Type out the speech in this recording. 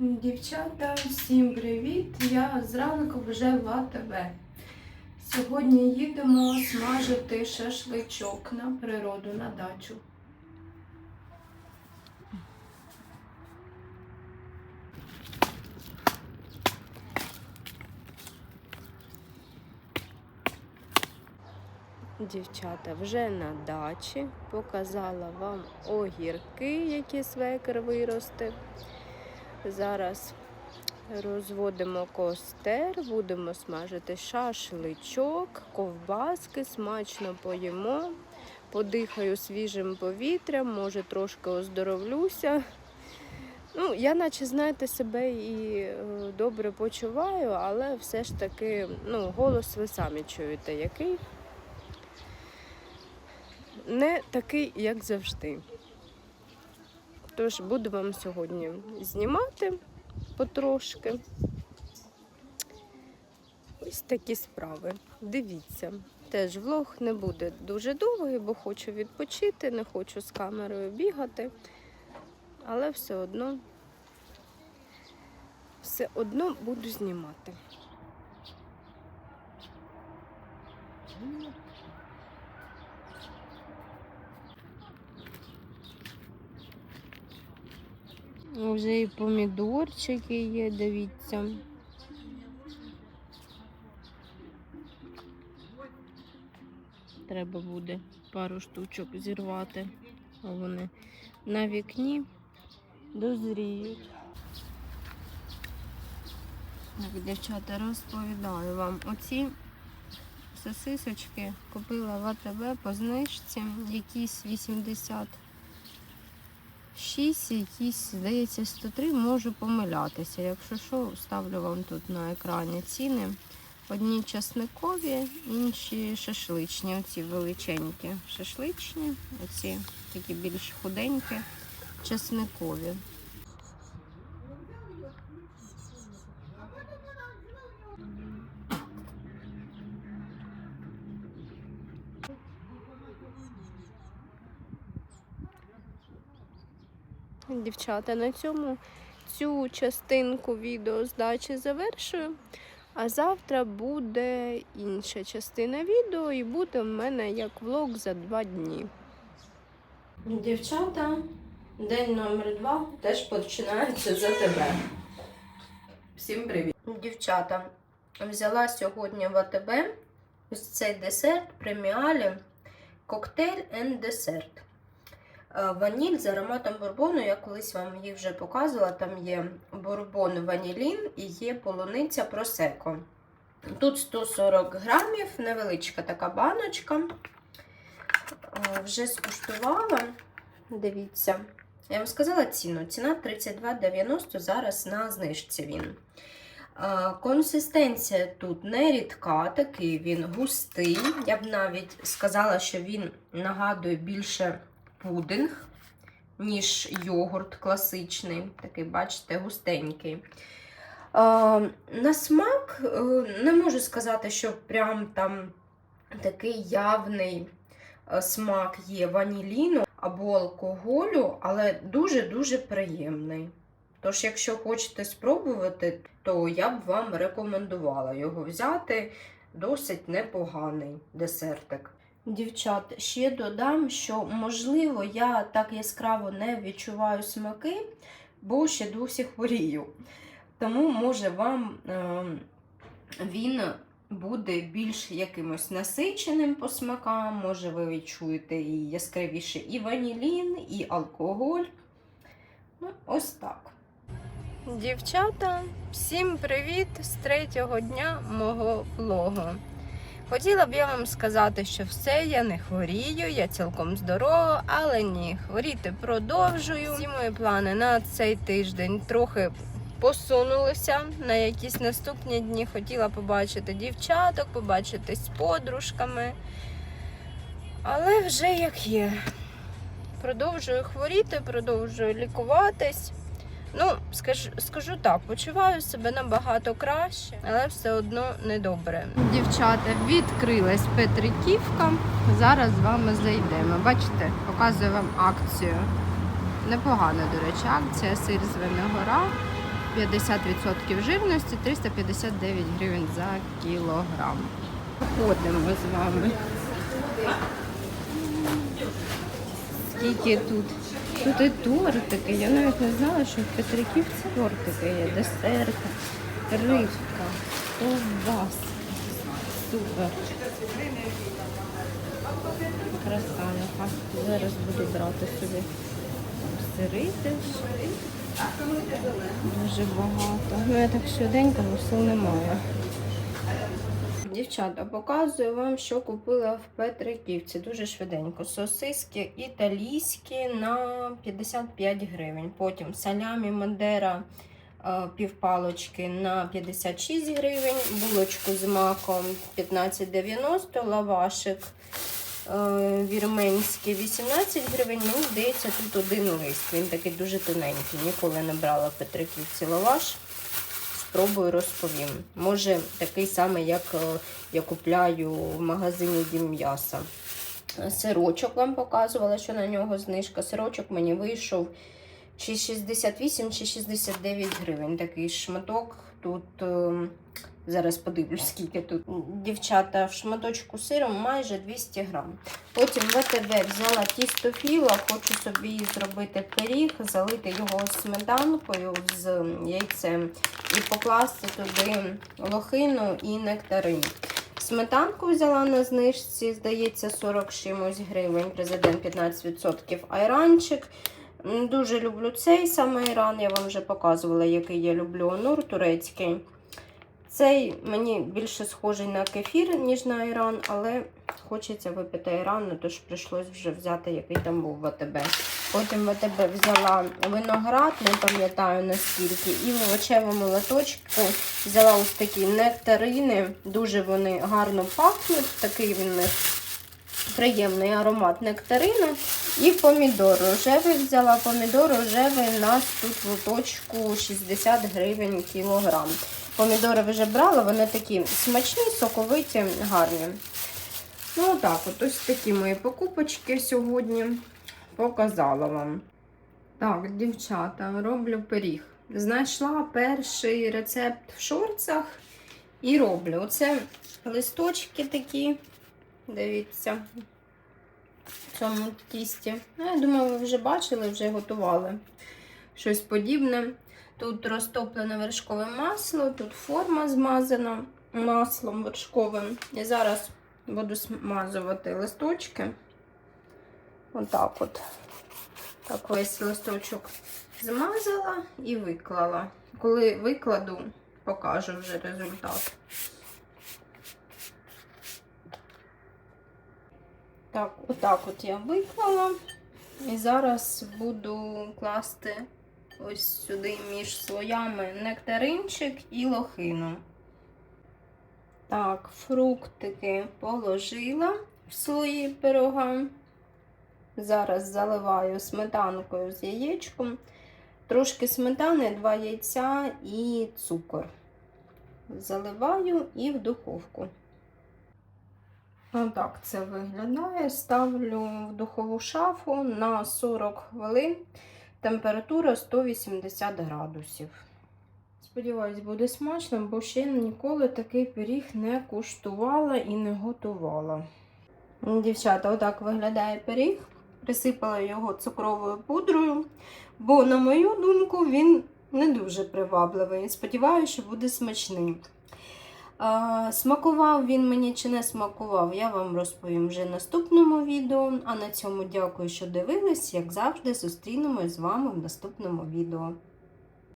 Дівчата, всім привіт! Я зранку вже в АТБ. Сьогодні їдемо смажити шашличок на природу на дачу. Дівчата, вже на дачі показала вам огірки, які свекер виростив. Зараз розводимо костер, будемо смажити шашличок, ковбаски, смачно поїмо. Подихаю свіжим повітрям, може трошки оздоровлюся. Ну, я наче, знаєте, себе і е, добре почуваю, але все ж таки, ну, голос ви самі чуєте, який. Не такий, як завжди. Тож буду вам сьогодні знімати потрошки. Ось такі справи. Дивіться. Теж влог не буде дуже довгий, бо хочу відпочити, не хочу з камерою бігати, але все одно, все одно буду знімати. Вже і помідорчики є, дивіться. Треба буде пару штучок зірвати, а вони на вікні дозріють. Так, дівчата, розповідаю вам. Оці сосисочки купила в АТБ по знижці, якісь 80 6, якісь, здається, 103, можу помилятися. Якщо що, ставлю вам тут на екрані ціни. Одні часникові, інші шашличні, оці величенькі шашличні, оці такі більш худенькі, часникові. Дівчата, на цьому цю частинку відео здачі завершую. А завтра буде інша частина відео і буде в мене як влог за два дні. Дівчата, день номер два теж починається за тебе. Всім привіт. Дівчата, взяла сьогодні в АТБ ось цей десерт преміалі коктейль and десерт. Е, Ваніль з ароматом бурбону, я колись вам їх вже показувала. Там є бурбон ванілін і є полуниця просеко. Тут 140 грамів, невеличка така баночка. Е, Вже скуштувала. Дивіться, я вам сказала ціну. Ціна 32,90 зараз на знижці він. Е, Консистенція тут не рідка, такий він густий. Я б навіть сказала, що він нагадує більше пудинг, ніж йогурт класичний. Такий, бачите, густенький. Е, на смак е, не можу сказати, що прям там такий явний е, смак є ваніліну або алкоголю, але дуже-дуже приємний. Тож, якщо хочете спробувати, то я б вам рекомендувала його взяти. Досить непоганий десертик. Дівчат, ще додам, що, можливо, я так яскраво не відчуваю смаки, бо ще досі хворію. Тому, може, вам е, він буде більш якимось насиченим по смакам, може, ви відчуєте і яскравіше і ванілін, і алкоголь. Ну, ось так. Дівчата, всім привіт з третього дня мого влогу. Хотіла б я вам сказати, що все, я не хворію, я цілком здорова, але ні, хворіти продовжую. Всі мої плани на цей тиждень трохи посунулися. На якісь наступні дні хотіла побачити дівчаток, побачитись з подружками. Але вже як є. Продовжую хворіти, продовжую лікуватись. Ну, скажу, скажу так, почуваю себе набагато краще, але все одно недобре. Дівчата, відкрилась Петриківка. Зараз з вами зайдемо. Бачите, показую вам акцію. Непогана, до речі, акція сир з Виногора 50% жирності 359 гривень за кілограм. Ходимо з вами. Скільки тут? Тут і тортики. Я навіть не знала, що в Петриківці тортики є, десерти, рибка, ковбаска. Супер. Краса. Зараз буду брати собі сири теж. Дуже багато. Ну я так швиденько, бо немає. Дівчата, показую вам, що купила в Петриківці. Дуже швиденько. Сосиски італійські на 55 гривень. Потім салямі Мандера е, півпалочки на 56 гривень. Булочку з маком 15,90, лавашик е, вірменський 18 гривень. Мені здається, тут один лист. Він такий дуже тоненький. Ніколи не брала в Петриківці лаваш. Спробую розповім. Може, такий самий, як е, я купляю в магазині Дім м'яса. Сирочок вам показувала, що на нього знижка. Сирочок мені вийшов чи 68, чи 69 гривень. Такий шматок. Тут е, зараз подивлюсь, скільки тут. Дівчата в шматочку сиру майже 200 грам. Потім в ВТБ взяла тісто філа, хочу собі зробити пиріг, залити його сметанкою з яйцем і покласти туди лохину і нектарин. Сметанку взяла на знижці, здається, 40 чимось гривень, президент 15%. Айранчик. Дуже люблю цей саме айран, я вам вже показувала, який я люблю. Онур турецький. Цей мені більше схожий на кефір, ніж на айран, але хочеться випити ну, тож прийшлось вже взяти, який там був в АТБ. Потім в АТБ взяла виноград, не пам'ятаю наскільки, і в овочевому лоточку взяла ось такі нектарини. Дуже вони гарно пахнуть. Такий він приємний аромат нектарину. І помідор рожевий взяла. Помідор рожевий у нас тут в лоточку 60 гривень кілограм. Помідори вже брала, вони такі смачні, соковиті, гарні. Ну, так, от ось такі мої покупочки сьогодні показала вам. Так, дівчата, роблю пиріг. Знайшла перший рецепт в шорцах і роблю. Оце листочки такі. Дивіться, цьому тісті. Ну, я думаю, ви вже бачили, вже готували щось подібне. Тут розтоплене вершкове масло, тут форма змазана маслом вершковим. І зараз буду смазувати листочки. Отак от. Так весь листочок змазала і виклала. Коли викладу, покажу вже результат. Так, отак от я виклала. І зараз буду класти ось сюди між слоями нектаринчик і лохину. Так, фруктики положила в слої пирога. Зараз заливаю сметанкою з яєчком. Трошки сметани, два яйця і цукор. Заливаю і в духовку. Отак це виглядає. Ставлю в духову шафу на 40 хвилин. Температура 180 градусів. Сподіваюсь, буде смачно, бо ще ніколи такий пиріг не куштувала і не готувала. Дівчата, отак виглядає пиріг. Присипала його цукровою пудрою, бо, на мою думку, він не дуже привабливий. Сподіваюся, що буде смачний. Смакував він мені чи не смакував, я вам розповім вже в наступному відео. А на цьому дякую, що дивились. Як завжди, зустрінемось з вами в наступному відео.